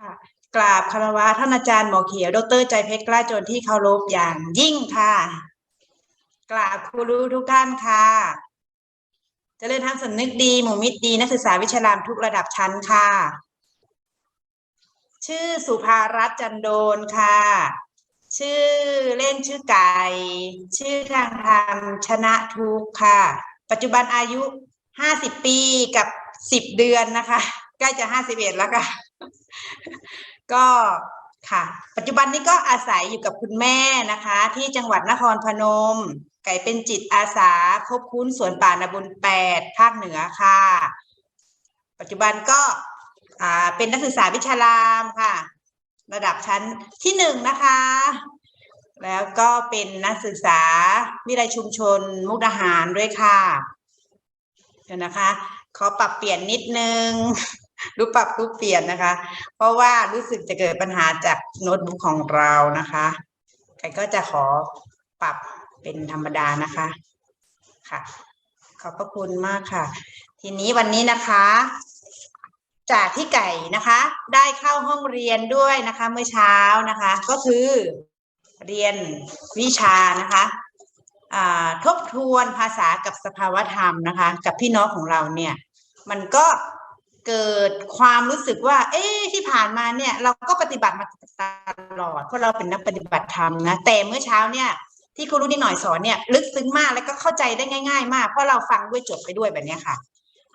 ค่ะกราบคารวะท่านอาจารย์หมอเขียว ดรใจเพชรกล้าจนที่เคารพอย่างยิ่งค่ะ กราบครูรู้ทุกท่านค่ะเจริญธรรมสำนึกดีหมู่มิตรดี นักศึกษาวิชารามทุกระดับชั้นค่ะ ชื่อสุภารัตน์จันโดนค่ะ ชื่อเล่นชื่อไก่ ชื่อทางธรรมชนะทุกค่ะ ปัจจุบันอายุห้าสิบปีกับสิบเดือนนะคะ ใกล้จะห้าสิบเอ็ดแล้วค่ะ ก็ค่ะ ปัจจุบันนี้ก็อาศัยอยู่กับคุณแม่นะคะ ที่จังหวัดนครพนม ไก่เป็นจิตอาสาคบคุ้นสวนป่านาบุญแปดภาคเหนือค่ะ ปัจจุบันก็เป็นนักศึกษาวิชารามค่ะ ระดับชั้นที่หนึ่งนะคะ แล้วก็เป็นนักศึกษาวิทยาลัยชุมชนมุกดาหารด้วยค่ะเดี๋ยวนะคะ ขอปรับเปลี่ยนนิดนึง รู้ปรับรู้เปลี่ยนนะคะ เพราะว่ารู้สึกจะเกิดปัญหาจากโน้ตบุ๊กของเรานะคะใครก็จะขอปรับเป็นธรรมดานะคะค่ะ ขอบพระคุณมากค่ะ ทีนี้วันนี้นะคะ จากที่ไก่นะคะ ได้เข้าห้องเรียนด้วยนะคะ เมื่อเช้านะคะ ก็คือเรียนวิชานะคะอ่าทบทวนภาษากับสภาวธรรมนะคะ กับพี่น้องของเราเนี่ย มันก็ เกิดความรู้สึกว่า เอ๊ะที่ผ่านมาเนี่ย เราก็ปฏิบัติมาตลอดเพราะเราเป็นนักปฏิบัติธรรมนะแต่เมื่อเช้าเนี่ยที่ครูรู้นิดหน่อยสอนเนี่ยลึกซึ้งมากแล้วก็เข้าใจได้ง่าย ๆ มากเพราะเราฟังด้วยจดไปด้วยแบบนี้ค่ะ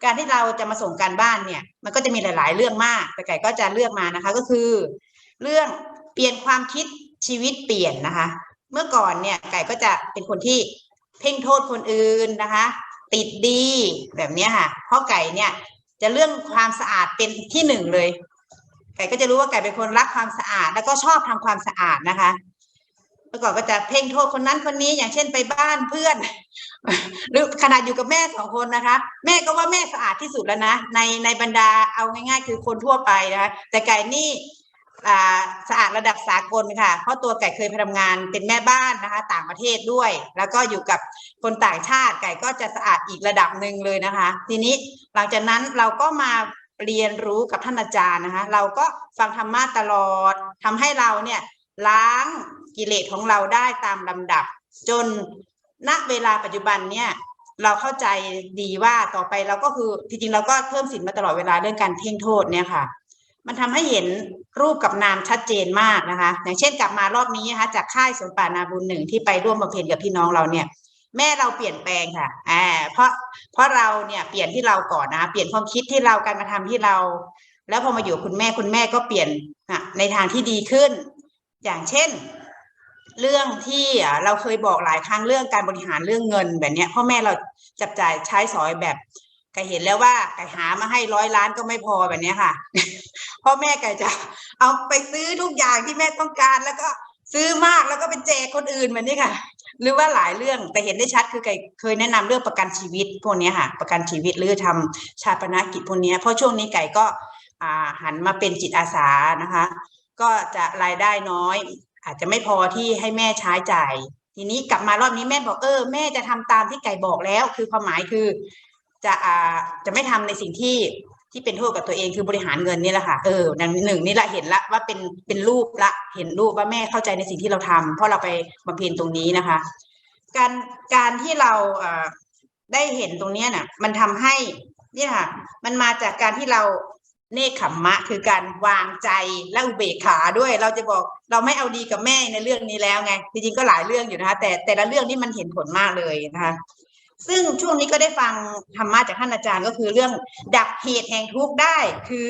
การที่เราจะมาส่งการบ้านเนี่ย มันก็จะมีหลาย ๆ เรื่องมาก แต่ไก่ก็จะเลือกมานะคะ ก็คือ เรื่องเปลี่ยนความคิดชีวิตเปลี่ยนนะคะ เมื่อก่อนเนี่ยไก่ก็จะเป็นคนที่เพ่งโทษคนอื่นนะคะ ติดดีแบบนี้ค่ะเพราะไก่เนี่ย จะเรื่องความสะอาดเป็นที่หนึ่งเลย ไก่ก็จะรู้ว่าไก่เป็นคนรักความสะอาด แล้วก็ชอบทำความสะอาดนะคะเมื่อก่อนก็จะเพ่งโทษคนนั้นคนนี้อย่างเช่นไปบ้านเพื่อน หรือขนาดอยู่กับแม่สองคนนะคะ แม่ก็ว่าแม่สะอาดที่สุดแล้วนะในในบรรดาเอาง่าย ๆ คือคนทั่วไปนะคะแต่ไก่นี่ สะอาดระดับสากลค่ะ เพราะตัวไก่เคยไปทำงานเป็นแม่บ้านนะคะ ต่างประเทศด้วย แล้วก็อยู่กับคนต่างชาติไก่ก็จะสะอาดอีกระดับหนึ่งเลยนะคะ ทีนี้หลังจากนั้นเราก็มาเรียนรู้กับท่านอาจารย์นะคะ เราก็ฟังธรรมะตลอดทำให้เราเนี่ยล้างกิเลสของเราได้ตามลำดับ จนณเวลาปัจจุบันเนี่ยเราเข้าใจดีว่าต่อไปเราก็คือจริงๆเราก็เพิ่มสินมาตลอดเวลาเรื่องการเพ่งโทษเนี่ยค่ะ มันทำให้เห็นรูปกับนามชัดเจนมากนะคะ อย่างเช่นกลับมารอบนี้นะคะจากค่ายสวนป่านาบุญหนึ่งที่ไปร่วมบำเพ็ญกับพี่น้องเราเนี่ย แม่เราเปลี่ยนแปลงค่ะอ่าเพราะเพราะเราเนี่ยเปลี่ยนที่เราก่อนนะ เปลี่ยนความคิดที่เราการกระทำที่เรา แล้วพอมาอยู่คุณแม่คุณแม่ก็เปลี่ยนอะในทางที่ดีขึ้น อย่างเช่น เรื่องที่เราเคยบอกหลายครั้งเรื่องการบริหารเรื่องเงินแบบเนี้ยพ่อแม่เราจับจ่ายใช้สอยแบบ ไก่เห็นแล้วว่าไก่หามาให้ร้อยล้านก็ไม่พอแบบนี้ค่ะพ่อแม่ไก่จะเอาไปซื้อทุกอย่างที่แม่ต้องการแล้วก็ซื้อมากแล้วก็ไปแจกคนอื่นแบบนี้ค่ะ หรือว่าหลายเรื่องแต่เห็นได้ชัดคือไก่เคยแนะนำเรื่องประกันชีวิตพวกนี้ค่ะ ประกันชีวิตหรือทำชาปนกิจพวกนี้เพราะช่วงนี้ไก่ก็หันมาเป็นจิตอาสานะคะ ก็จะรายได้น้อย อาจจะไม่พอที่ให้แม่ใช้จ่ายทีนี้กลับมารอบนี้แม่บอกเออแม่จะทำตามที่ไก่บอกแล้ว คือความหมายคือ จะอ่าจะไม่ทำในสิ่งที่ที่เป็นโทษกับตัวเองคือบริหารเงินนี่แหละค่ะเออนหนึ่งนี่แหละเห็นละว่าเป็นเป็นรูปละเห็นรูปว่าแม่เข้าใจในสิ่งที่เราทำเพราะเราไปบำเพ็ญตรงนี้นะคะ การการที่เราอ่อได้เห็นตรงนี้น่ะ มันทำให้นี่ค่ะ มันมาจากการที่เราเนคขมมะ คือการวางใจและอุเบกขาด้วย เราจะบอกเราไม่เอาดีกับแม่ในเรื่องนี้แล้วไงจริงๆก็หลายเรื่องอยู่นะคะ แต่แต่ละเรื่องนี่มันเห็นผลมากเลยนะคะ ซึ่งช่วงนี้ก็ได้ฟังธรรมะจากท่านอาจารย์ก็คือเรื่องดับเหตุแห่งทุกข์ได้คือ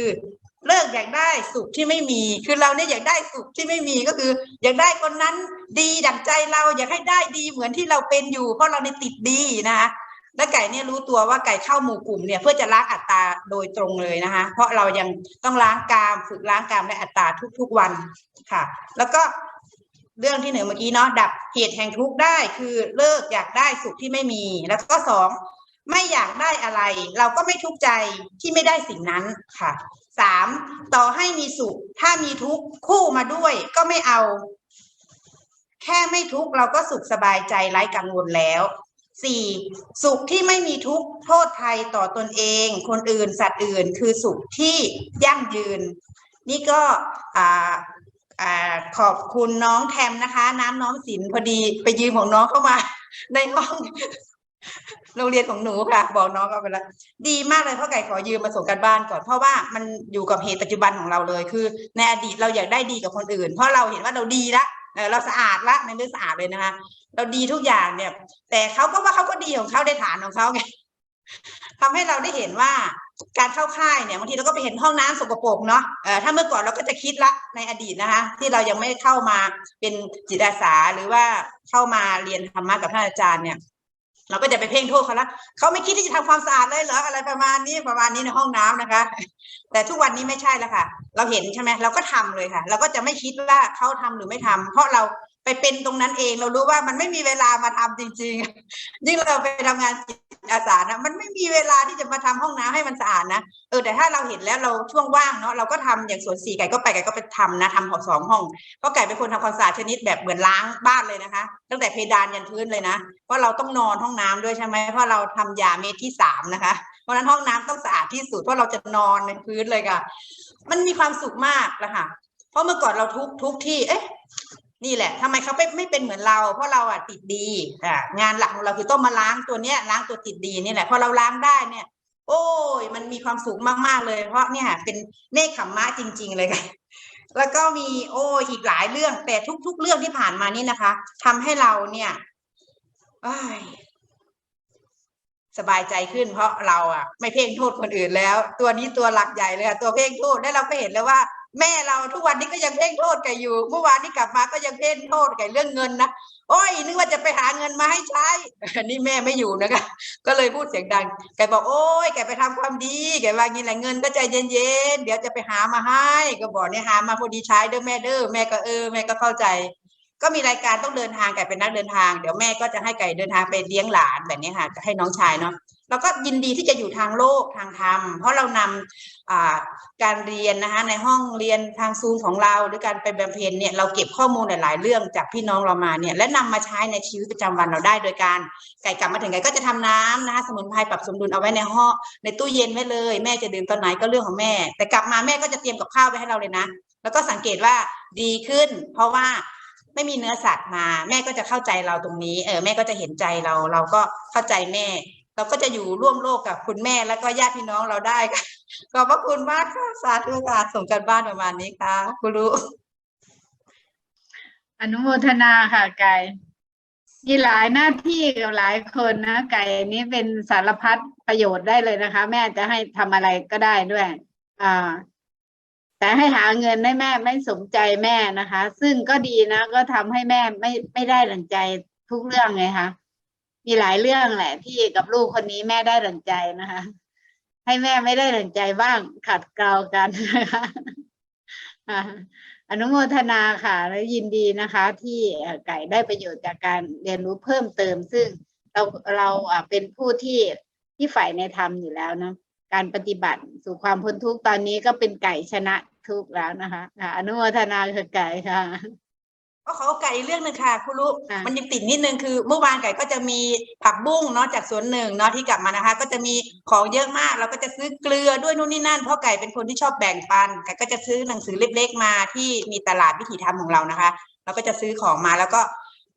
เลิกอยากได้สุขที่ไม่มี คือเราเนี่ยอยากได้สุขที่ไม่มีก็คือ อยากได้คนนั้นดีดั่งใจเราอยากให้ได้ดีเหมือนที่เราเป็นอยู่ เพราะเราในติดดีนะคะและไก่เนี่ยรู้ตัวว่าไก่เข้าหมู่กลุ่มเนี่ยเพื่อจะล้างอัตตาโดยตรงเลยนะคะเพราะเรายังต้องล้างกามฝึกล้างกามและอัตตาทุกๆวันค่ะ แล้วก็ เรื่องที่หนึ่งเมื่อกี้เนาะดับเหตุแห่งทุกข์ได้คือเลิกอยากได้สุขที่ไม่มี แล้วก็สองไม่อยากได้อะไร เราก็ไม่ทุกข์ใจที่ไม่ได้สิ่งนั้นค่ะสามต่อให้มีสุข ถ้ามีทุกข์คู่มาด้วยก็ไม่เอา แค่ไม่ทุกข์เราก็สุขสบายใจไร้กังวลแล้วสี่สุขที่ไม่มีทุกข์โทษภัยต่อตนเอง คนอื่นสัตว์อื่น คือสุขที่ยั่งยืน นี่ก็ อขอบคุณน้องแทมนะคะ น้ำน้อมสินพอดีไปยืมของน้องเข้ามา ในห้องโรงเรียนของหนูค่ะ บอกน้องเอาไปแล้วดีมากเลยพ่อไก่ขอยืมมาส่งกันบ้านก่อนเพราะว่ามันอยู่กับเหตุปัจจุบันของเราเลยคือ ในอดีตเราอยากได้ดีกับคนอื่น เพราะเราเห็นว่าเราดีละเออเราสะอาดละในเรื่องสะอาดเลยนะคะ เราดีทุกอย่างเนี่ย แต่เขาก็ว่าเขาก็ดีของเขาในฐานของเขาไงทำให้เราได้เห็นว่า การเข้าค่ายเนี่ยบางทีเราก็ไปเห็นห้องน้ำสกปรกเนาะเออถ้าเมื่อก่อนเราก็จะคิดละในอดีตนะคะ ที่เรายังไม่เข้ามาเป็นจิตอาสาหรือว่าเข้ามาเรียนธรรมะกับท่านอาจารย์เนี่ย เราก็จะไปเพ่งโทษเขาละเขาไม่คิดที่จะทำความสะอาดเลยเหรออะไรประมาณนี้ประมาณนี้ในห้องน้ำนะคะ แต่ทุกวันนี้ไม่ใช่แล้วค่ะ เราเห็นใช่ไหมเราก็ทำเลยค่ะ เราก็จะไม่คิดว่าเขาทำหรือไม่ทำเพราะเรา ไปเป็นตรงนั้นเอง เรารู้ว่ามันไม่มีเวลามาทำจริงๆยิ่งเราไปทำงานจิตอาสานะมันไม่มีเวลาที่จะมาทำห้องน้ำให้มันสะอาดนะเออแต่ถ้าเราเห็นแล้วเราช่วงว่างเนาะเราก็ทำอย่างสวนสีไก่ก็ไปไก่ก็ไปทำนะทำหอสองห้องเพราะไก่เป็นคนทำความสะอาดชนิดแบบเหมือนล้างบ้านเลยนะคะ ตั้งแต่เพดานยันพื้นเลยนะเพราะเราต้องนอนห้องน้ำด้วยใช่ไหมเพราะเราทำยาเม็ดที่สามนะคะเพราะนั้นห้องน้ำต้องสะอาดที่สุดเพราะเราจะนอนในพื้นเลยค่ะ มันมีความสุขมากนะคะเพราะเมื่อก่อนเราทุกทุกที่ เอ๊ะ นี่แหละทำไมเขาไม่ไม่เป็นเหมือนเรา เพราะเราอะติดดีอ่างานหลักของเราคือต้องมาล้างตัวเนี้ยล้างตัวติดดีนี่แหละพอเราล้างได้เนี่ย โอ้ย มันมีความสุขมากๆเลย เพราะเนี่ยเป็นเนคขมมะจริง ๆ เลยค่ะแล้วก็มีโอ้ยอีกหลายเรื่อง แต่ทุก ๆ เรื่องที่ผ่านมานี่นะคะทำให้เราเนี่ยสบายใจขึ้น เพราะเราอะ ไม่เพ่งโทษคนอื่นแล้ว ตัวนี้ตัวหลักใหญ่เลยอะตัวเพ่งโทษแล้วเราก็เห็นแล้วว่า แม่เราทุกวันนี้ก็ยังเพ่งโทษแกอยู่ เมื่อวานนี้กลับมาก็ยังเพ่งโทษแกเรื่องเงินนะโอ้ยนึกว่าจะไปหาเงินมาให้ใช้นนี้แม่ไม่อยู่นะคะก็เลยพูดเสียงดังแกบอกโอ้ยแกไปทำความดีแกว่างี้แหละเงินก็ใจเย็นๆเดี๋ยวจะไปหามาให้ ก็บอกเนี่ยหามาพอดีใช้เด้อแม่เด้อแม่ก็เออแม่ก็เข้าใจ ก็มีรายการต้องเดินทางไก่เป็นนักเดินทางเดี๋ยวแม่ก็จะให้ไก่เดินทางไปเลี้ยงหลานแบบนี้ค่ะให้น้องชายเนาะ เราก็ยินดีที่จะอยู่ทางโลกทางธรรม เพราะเรานำการเรียนนะคะในห้องเรียนทางซูมของเราหรือการไปบำเพ็ญเนี่ยเราเก็บข้อมูลหลาย ๆ เรื่องจากพี่น้องเรามาเนี่ยและนำมาใช้ในชีวิตประจำวันเราได้โดยการไก่กลับมาถึงไก่ก็จะทำน้ำนะคะสมุนไพรปรับสมดุลเอาไว้ในห้องในตู้เย็นไว้เลย แม่จะดื่มตอนไหนก็เรื่องของแม่ แต่กลับมาแม่ก็จะเตรียมกับข้าวไว้ให้เราเลยนะ แล้วก็สังเกตว่าดีขึ้น เพราะว่าไม่มีเนื้อสัตว์มา แม่ก็จะเข้าใจเราตรงนี้เออแม่ก็จะเห็นใจเราเราก็เข้าใจแม่ เราก็จะอยู่ร่วมโลกกับคุณแม่แล้วก็ญาติพี่น้องเราได้ค่ะขอบพระคุณมากค่ะสาธุค่ะส่งกันบ้านประมาณนี้ค่ะคุณรู้อนุโมทนาค่ะไก่มีหลายหน้าที่กับหลายคนนะไก่นี้เป็นสารพัดประโยชน์ได้เลยนะคะ แม่จะให้ทำอะไรก็ได้ด้วย อ่าแต่ให้หาเงินให้แม่ไม่สมใจแม่นะคะ ซึ่งก็ดีนะ ก็ทำให้แม่ไม่ไม่ได้ดั่งใจทุกเรื่องไงคะ มีหลายเรื่องแหละ ที่กับลูกคนนี้แม่ได้ดั่งใจนะคะ ให้แม่ไม่ได้ดั่งใจบ้างขัดเกลากันนะคะอนุโมทนาค่ะ และยินดีนะคะ ที่ไก่ได้ประโยชน์จากการเรียนรู้เพิ่มเติม ซึ่งเราเราเป็นผู้ที่ที่ฝ่ายในธรรมอยู่แล้วนะการปฏิบัติสู่ความพ้นทุกข์ตอนนี้ก็เป็นไก่ชนะทุกข์แล้วนะคะอนุโมทนาค่ะไก่ค่ะ ก็ขอไก่อีกเรื่องหนึ่งค่ะคุณรู้ค่ะมันยังติดนิดนึงคือ เมื่อวานไก่ก็จะมีผักบุ้งเนาะจากสวนหนึ่งเนาะที่กลับมานะคะ ก็จะมีของเยอะมากเราก็จะซื้อเกลือด้วยนู่นนี่นั่นเพราะไก่เป็นคนที่ชอบแบ่งปันไก่ก็จะซื้อหนังสือเล็กๆมาที่มีตลาดวิถีธรรมของเรานะคะเราก็จะซื้อของมาแล้วก็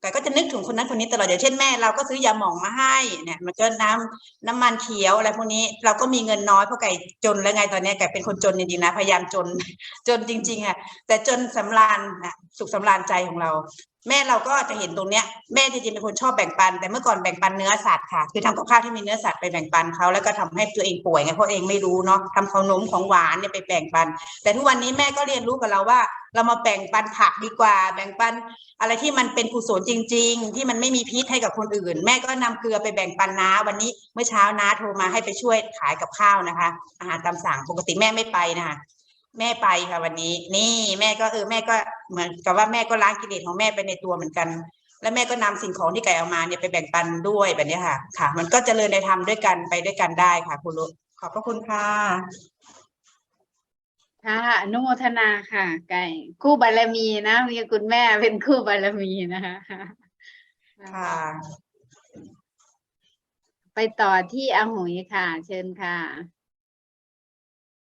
ไก่ก็จะนึกถึงคนนั้นคนนี้ตลอดอย่างเช่นแม่เราก็ซื้อยาหมองมาให้เนี่ยมันก็น้ำน้ำมันเขียวอะไรพวกนี้ เราก็มีเงินน้อยเพราะไก่จนแล้วไงตอนนี้ไก่เป็นคนจนจริงๆนะพยายามจนจนจริง ๆอะแต่จนสำราญนะสุขสำราญใจของเรา แม่เราก็จะเห็นตรงเนี้ยแม่จริงๆเป็นคนชอบแบ่งปัน แต่เมื่อก่อนแบ่งปันเนื้อสัตว์ค่ะ คือทำกับข้าวที่มีเนื้อสัตว์ไปแบ่งปันเขาแล้วก็ทำให้ตัวเองป่วยไงเพราะเองไม่รู้เนาะทำขนมของหวานเนี่ยไปแบ่งปัน แต่ทุกวันนี้แม่ก็เรียนรู้กับเราว่า เรามาแบ่งปันผักดีกว่า แบ่งปันอะไรที่มันเป็นกุศลจริง ๆ ที่มันไม่มีพิษให้กับคนอื่น แม่ก็นำเกลือไปแบ่งปันน้าวันนี้เมื่อเช้าน้าโทรมาให้ไปช่วยขายกับข้าวนะคะ อาหารตามสั่งปกติแม่ไม่ไปนะคะ แม่ไปค่ะวันนี้ นี่แม่ก็เออแม่ก็เหมือนกับว่าแม่ก็ล้างกิเลสของแม่ไปในตัวเหมือนกัน แล้วแม่ก็นำสิ่งของที่ไก่เอามาเนี่ยไปแบ่งปันด้วยแบบนี้ค่ะ ค่ะ มันก็เจริญในธรรมด้วยกันไปด้วยกันได้ค่ะคุณลุขอบพระคุณค่ะค่ะอนุโมทนาค่ะ ไก่ คู่บารมีนะมีคุณแม่เป็นคู่บารมีนะคะค่ะ ไปต่อที่อาหุยค่ะ เชิญค่ะ